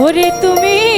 ওরে তুমি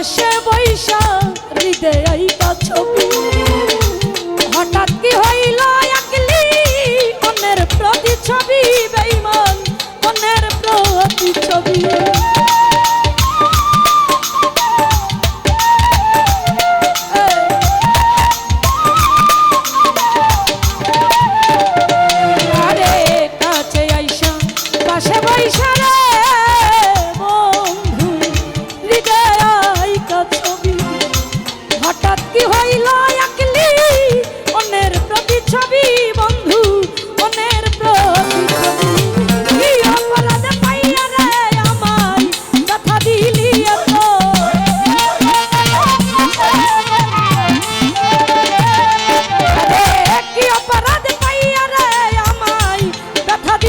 পাশে বৈশা হৃদয় আইবা ছবি হঠাৎ কি হইল একলি? মনের প্রতি ছবি বেইমান মনের প্রতি ছবি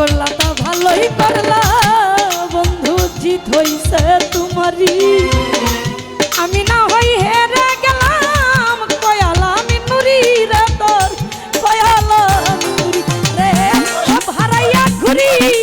করলা তা ভালোই করলা। বন্ধু, জিত হইছে তোমারই। আমি না হই হেরে গেলাম, কয়াল আমি নুরি রে তোর, কয়াল নুরি রে হারাইয়া ঘুরি।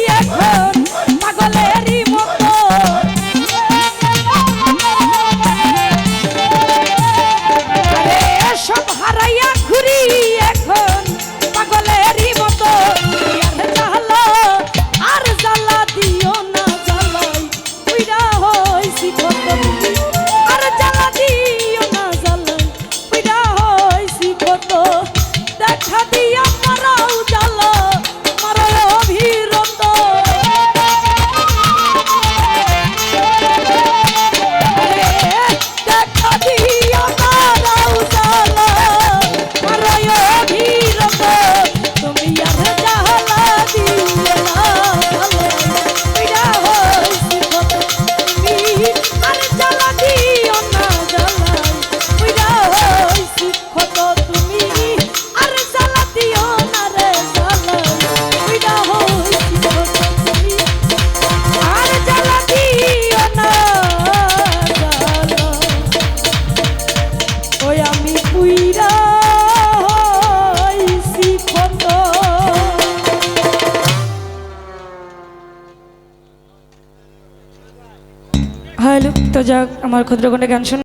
আমি পুইরা হ্যালো তো যাক আমার ক্ষুদ্রগণে গান শুন।